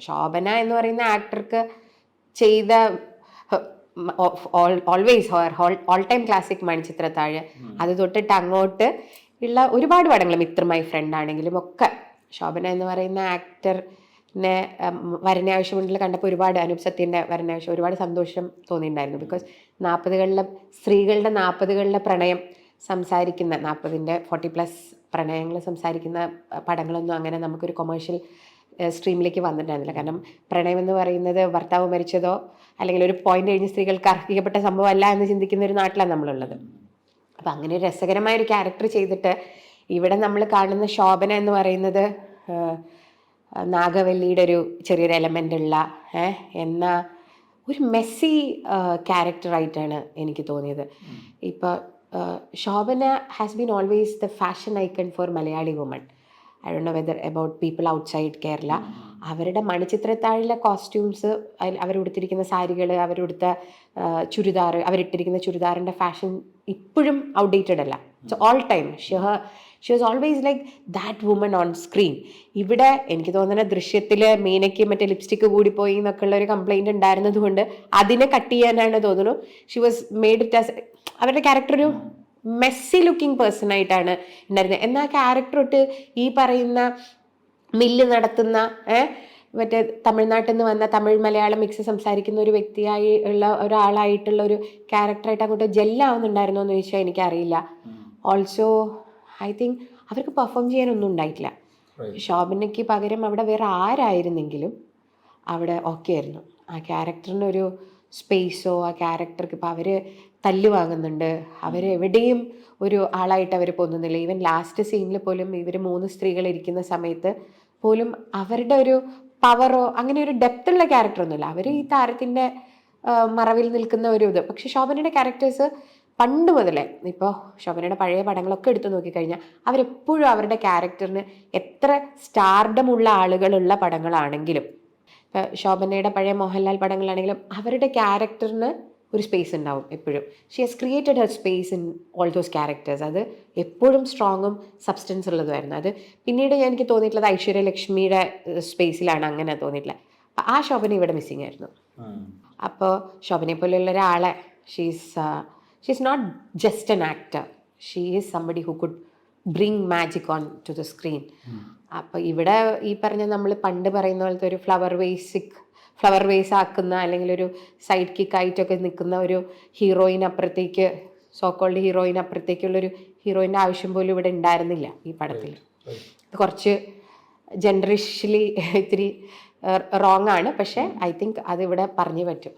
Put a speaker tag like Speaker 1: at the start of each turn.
Speaker 1: ശോഭന എന്ന് പറയുന്ന ആക്ടർക്ക് ചെയ്ത always or all time classic Manichitrathazhu. അത് തൊട്ടിട്ട് അങ്ങോട്ട് ഉള്ള ഒരുപാട് പടങ്ങൾ മിത്രമായി ഫ്രണ്ട് ആണെങ്കിലും ഒക്കെ. ശോഭന എന്ന് പറയുന്ന ആക്ടറിനെ വരണ ആവശ്യമുണ്ടെങ്കിൽ കണ്ടപ്പോൾ ഒരുപാട് അനൂപ് സത്യന്റെ വരണ ആവശ്യം ഒരുപാട് സന്തോഷം തോന്നിയിട്ടുണ്ടായിരുന്നു. ബിക്കോസ് നാൽപ്പതുകളിലെ സ്ത്രീകളുടെ നാൽപ്പതുകളിലെ പ്രണയം സംസാരിക്കുന്ന നാൽപ്പതിന്റെ ഫോർട്ടി പ്ലസ് പ്രണയങ്ങൾ സംസാരിക്കുന്ന പടങ്ങളൊന്നും അങ്ങനെ നമുക്കൊരു കൊമേഴ്ഷ്യൽ സ്ട്രീമിലേക്ക് വന്നിട്ടുണ്ടായിരുന്നില്ല. കാരണം പ്രണയം എന്ന് പറയുന്നത് ഭർത്താവ് മരിച്ചതോ അല്ലെങ്കിൽ ഒരു പോയിന്റ് കഴിഞ്ഞ് സ്ത്രീകൾക്ക് അർഹിക്കപ്പെട്ട സംഭവമല്ല എന്ന് ചിന്തിക്കുന്ന ഒരു നാട്ടിലാണ് നമ്മളുള്ളത്. അപ്പം അങ്ങനെ ഒരു രസകരമായ ഒരു ക്യാരക്ടർ ചെയ്തിട്ട് ഇവിടെ നമ്മൾ കാണുന്ന ശോഭന എന്ന് പറയുന്നത് നാഗവല്ലിയുടെ ഒരു ചെറിയൊരു എലമെന്റ് ഉള്ള എന്ന ഒരു മെസ്സി ക്യാരക്ടറായിട്ടാണ് എനിക്ക് തോന്നിയത്. ഇപ്പോൾ Shobhana has been always the fashion icon for Malayali woman I Dr know whether about people outside Kerala അവരുടെ മണിച്ചിത്രത്താഴിലെ കോസ്റ്റ്യൂംസ് അവരുടുത്തിരിക്കുന്ന സാരികൾ അവരുടുത്ത ചുരിദാർ അവരിട്ടിരിക്കുന്ന ചുരിദാറിന്റെ ഫാഷൻ ഇപ്പോഴും ഔട്ട്ഡേറ്റഡ് അല്ല. So all time she she was always like that woman on screen ഇവിടെ എനിക്ക് തോന്നുന്ന ദൃശ്യത്തിൽ മീനയ്ക്ക് മറ്റേ ലിപ്സ്റ്റിക്ക് കൂടിപ്പോയി എന്നൊക്കെ ഉള്ള ഒരു കംപ്ലൈന്റ് ഉണ്ടായിരുന്നത് കൊണ്ട് അതിനെ കട്ട് ചെയ്യാനാണ് തോന്നുന്നു. She was made it as അവരുടെ ക്യാരക്ടർ ഒരു മെസ്സി ലുക്കിംഗ് പേഴ്സൺ ആയിട്ടാണ് ഉണ്ടായിരുന്നത് എന്നാൽ ക്യാരക്ടർ തൊട്ട് ഈ പറയുന്ന മില്ല് നടത്തുന്ന മറ്റേ തമിഴ്നാട്ടിൽ നിന്ന് വന്ന തമിഴ് മലയാളം മിക്സ് സംസാരിക്കുന്ന ഒരു വ്യക്തിയായി ഉള്ള ഒരാളായിട്ടുള്ള ഒരു ക്യാരക്ടറായിട്ട് അങ്ങോട്ട് ജെല്ലാവുന്നുണ്ടായിരുന്നോ എന്ന് ചോദിച്ചാൽ എനിക്കറിയില്ല. ഓൾസോ ഐ തിങ്ക് അവർക്ക് പെർഫോം ചെയ്യാനൊന്നും ഉണ്ടായിട്ടില്ല. ശോഭനയ്ക്ക് പകരം അവിടെ വേറെ ആരായിരുന്നെങ്കിലും അവിടെ ഓക്കെ ആയിരുന്നു. ആ ക്യാരക്ടറിനൊരു സ്പേസോ ആ ക്യാരക്ടർക്ക് ഇപ്പോൾ അവർ തല്ല് വാങ്ങുന്നുണ്ട്. അവർ എവിടെയും ഒരു ആളായിട്ട് അവർ പോകുന്നില്ല. ഈവൻ ലാസ്റ്റ് സീനിൽ പോലും ഇവർ മൂന്ന് സ്ത്രീകൾ ഇരിക്കുന്ന സമയത്ത് പോലും അവരുടെ ഒരു പവറോ അങ്ങനെ ഒരു ഡെപ്ത് ഉള്ള ക്യാരക്ടറൊന്നുമില്ല അവർ ഈ താരത്തിന്റെ മറവിൽ നിൽക്കുന്ന ഒരു ഇത്. പക്ഷെ ശോഭനയുടെ ക്യാരക്ടേഴ്സ് പണ്ട് മുതലേ ഇപ്പോൾ ശോഭനയുടെ പഴയ പടങ്ങളൊക്കെ എടുത്തു നോക്കിക്കഴിഞ്ഞാൽ അവരെപ്പോഴും അവരുടെ ക്യാരക്ടറിന് എത്ര സ്റ്റാർഡമുള്ള ആളുകളുള്ള പടങ്ങളാണെങ്കിലും ശോഭനയുടെ പഴയ മോഹൻലാൽ പടങ്ങളാണെങ്കിലും അവരുടെ ക്യാരക്ടറിന് ഒരു സ്പേസ് ഉണ്ടാവും എപ്പോഴും. She has created her space in all those characters അത് എപ്പോഴും സ്ട്രോങ്ങും സബ്സ്റ്റൻസ് ഉള്ളതുമായിരുന്നു. അത് പിന്നീട് ഞാൻ എനിക്ക് തോന്നിയിട്ടുള്ളത് ഐശ്വര്യ ലക്ഷ്മിയുടെ സ്പേസിലാണ് അങ്ങനെ തോന്നിയിട്ടുള്ളത് അപ്പൊ ആ ശോഭന ഇവിടെ മിസ്സിങ് ആയിരുന്നു. അപ്പോൾ ശോഭനയെ പോലെയുള്ള ഒരാളെ she's she's not just an actor she is somebody who could bring magic on to the screen അപ്പോൾ ഇവിടെ ഈ പറഞ്ഞ നമ്മൾ പണ്ട് പറയുന്ന പോലത്തെ ഒരു ഫ്ലവർ വേസിക് ഫ്ലവർ വേസ് ആക്കുന്ന അല്ലെങ്കിൽ ഒരു സൈഡ് കിക്ക് ആയിട്ടൊക്കെ നിൽക്കുന്ന ഒരു ഹീറോയിൻ അപ്പുറത്തേക്ക് സോക്കോൾഡ് ഹീറോയിൻ അപ്പുറത്തേക്കുള്ളൊരു ഹീറോയിന്റെ ആവശ്യം പോലും ഇവിടെ ഉണ്ടായിരുന്നില്ല ഈ പടത്തിൽ. ഇത് കുറച്ച് ജനറേഷലി ഇത്തിരി റോങ് ആണ്. പക്ഷേ ഐ തിങ്ക് അതിവിടെ പറഞ്ഞു പറ്റും.